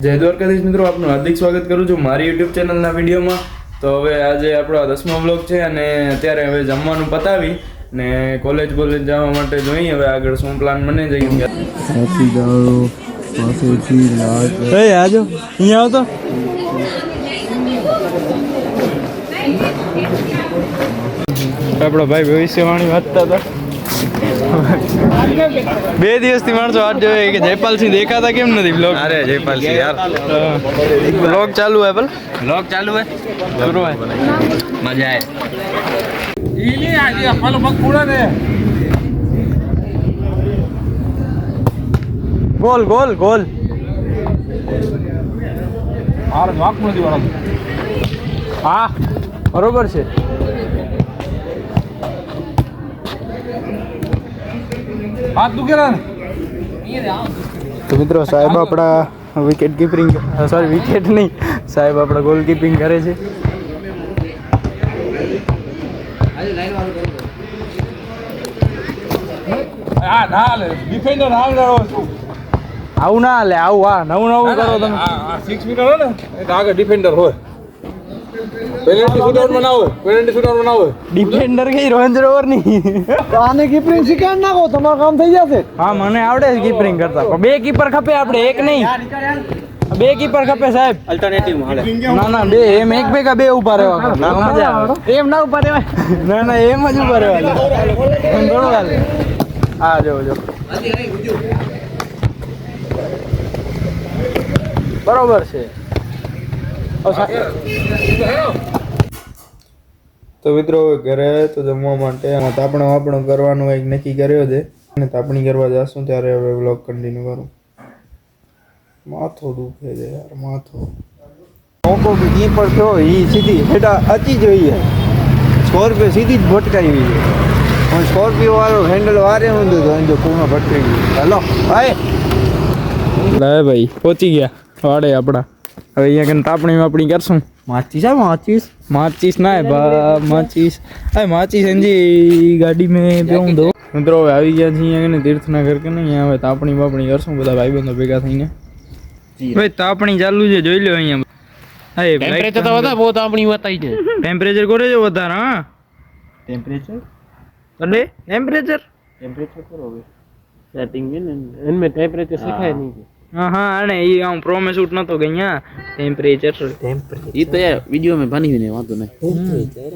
જય દ્વારકાધીશ મિત્રો આપનું હાર્દિક સ્વાગત કરું છું મારી યુટ્યુબ ચેનલના વિડીયોમાં. તો હવે આજે આપણો દસમો બ્લોગ છે અને અત્યારે હવે જમવાનું પતાવી ને કોલેજ બોલેજ જવા માટે જોઈએ હવે આગળ શું પ્લાન બને જઈએ સાચી દાળો પાસેથી લાટ એ આજો. અહીંયા આવતો આપણો ભાઈ ભવિષ્યવાણી વાંચતા હતા. બે દિવસથી માણસો વાત જોઈએ કે જયપાલસિંહ દેખાતા કેમ નથી બ્લોગ અરે જયપાલસિંહ યાર. બ્લોગ ચાલુ હે ભલ બ્લોગ ચાલુ હે શરૂ હે મજા આય ગોલ ગોલ ગોલ. હા. બરોબર છે. તો મિત્રો સાહેબ આપણા વિકેટ કીપિંગ સોરી વિકેટ નહીં. સાહેબ આપણા ગોલ કીપિંગ કરે છે. આવું ના હાલે આવું હા નવું નવું કરો તમે. સિક્સ મીટર હોય ને આગળ ડિફેન્ડર હોય. પેનલ્ટી શૂટઆઉટ બનાવો પેનલ્ટી શૂટઆઉટ બનાવો ડિફેન્ડર કઈ રોંજ રોવર તો આને કીપરિંગ શીખાડ નાખો તમારું કામ થઈ જશે. હા મને આવડે છે કીપરિંગ કરતા. પણ બે કીપર ખપે આપણે એક નહીં. બે કીપર ખપે સાહેબ. અલ્ટરનેટિવ હાલે. ના ના બે એમ એક ભેગા બે ઊભા રહેવા ના મજા આવે એમ ના ઊભા રહેવાય. ના ના એમ જ ઊભા રહેવા એમ ઘણું હાલે. હા જો જો. બરોબર છે. તો મિત્રો હવે ઘરે તો જમવા માટે. તાપણો વાપણો કરવાનું એક નક્કી કર્યો છે. અને તાપણી કરવા જશું ત્યારે હવે બ્લોગ કન્ટિન્યુ કરું. માથો દુખે છે યાર માથો. મોકો બી ઈ પર થયો ઈ સીધી હેડા અચી જોઈએ સ્કોર્પિયો સીધી જ ભટકાવી છે. પણ સ્કોર્પિયો વાળો હેન્ડલ વારે ઊંધું તો એનો પૂર્ણ ભટકાઈ ગયું. હલો ભાઈ. લે ભાઈ પહોંચી ગયા વાડે આપણા. હવે અહીંયા કને તાપણી વાપણી કરશું. માચીસ આ માચીસ माचिस ना है बा माचिस अरे माचिस जी गाड़ी में બેહું દો મિત્રો હવે આવી ગયા છીએ અહીંયા કને તીર્થના ઘર કે નહીં હવે તાપણી બાપણી કરશું બધા ભાઈબંધો ભેગા થઈને ભાઈ તાપણી ચાલુ છે જોઈ લો અહીંયા હા ટેમ્પરેચર તો વધારે બહુ તાપણી વતાઈ છે ટેમ્પરેચર કોરે છે વધારે હા ટેમ્પરેચર એટલે ટેમ્પરેચર ટેમ્પરેચર કરો હવે સેટિંગ है ना इनमें टेम्परेचर सिखाया नहीं હા અને એ આમ પ્રોમે શૂટ નતો કે અહીંયા ટેમ્પરેચર ટેમ્પરેચર ઈ તો યાર વિડિયો મે બની ને વાંધો નહીં. ટેમ્પરેચર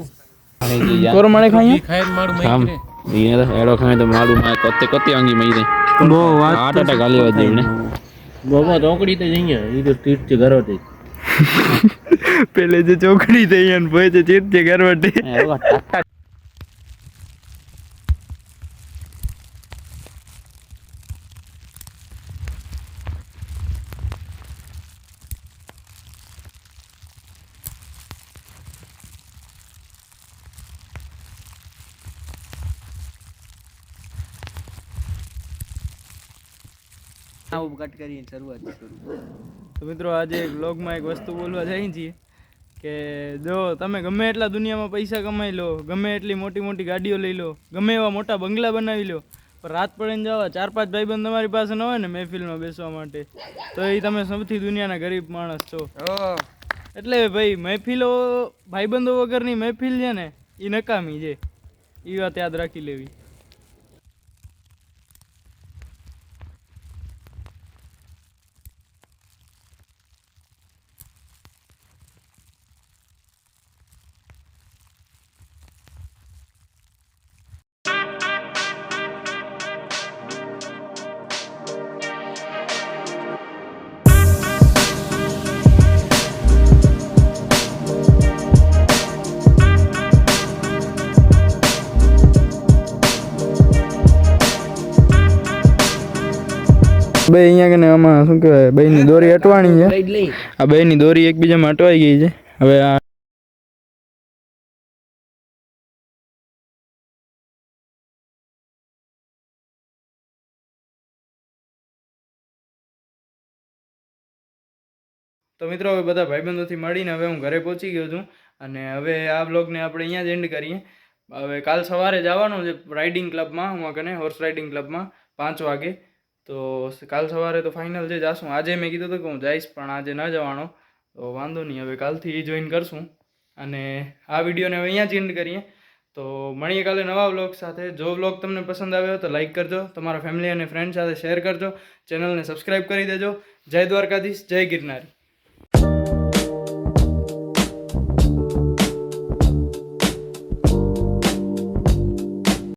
અને કોર મને ખાય ખાય મારું મઈ કરે ઈને તો એડો ખાય તો મારું માં કતે કતે આંગી મઈ દે બહુ વાત આટ આટ ગાલી વાજ ને બોબા રોકડી તો જઈએ ઈ તો તીર્થ છે ઘરો તે પેલે જે ચોકડી થઈ અને ભાઈ જે તીર્થ છે ઘરો તે વટે કટ કરીને શરૂઆત કરું તો મિત્રો આજે બ્લોગમાં એક વસ્તુ બોલવા જઈએ છીએ કે જો તમે ગમે એટલા દુનિયામાં પૈસા કમાઈ લો ગમે એટલી મોટી મોટી ગાડીઓ લઈ લો ગમે એવા મોટા બંગલા બનાવી લો પણ રાત પડીને જવા ચાર પાંચ ભાઈબંધ તમારી પાસે ન હોય ને મહેફિલમાં બેસવા માટે તો એ તમે સૌથી દુનિયાના ગરીબ માણસ છો. એટલે ભાઈ મહેફિલો ભાઈબંધો વગરની મહેફિલ છે ને એ નકામી છે. એ વાત યાદ રાખી લેવી. બે અહીંયા કે આમાં શું કહેવાય બેયની દોરી અટવાણી છે. આ બેયની દોરી એકબીજામાં અટવાઈ ગઈ છે. હવે આ તો મિત્રો હવે બધા ભાઈબંધોથી મળીને હવે હું ઘરે પહોંચી ગયો છું અને હવે આ બ્લોગને આપણે અહીંયા જ એન્ડ કરીએ. હવે કાલ સવારે જવાનું છે રાઇડિંગ ક્લબમાં હું કને હોર્સ રાઇડિંગ ક્લબમાં પાંચ વાગે. તો કાલ સવારે તો ફાઇનલ જે જાશું આજે મેં કીધું હતું કે હું જઈશ, પણ આજે ન જવાનો. તો વાંધો નહીં, હવે કાલથી જોઈન કરશું. અને આ વિડીયોને હવે અહીંયા જ એન્ડ કરીએ. તો મળીએ કાલે નવા વ્લોગ સાથે. જો વ્લોગ તમને પસંદ આવ્યો તો લાઇક કરજો. તમારા ફેમિલી અને ફ્રેન્ડ સાથે શેર કરજો. ચેનલને સબસ્ક્રાઈબ કરી દેજો. જય દ્વારકાધીશ, જય ગિરનારી.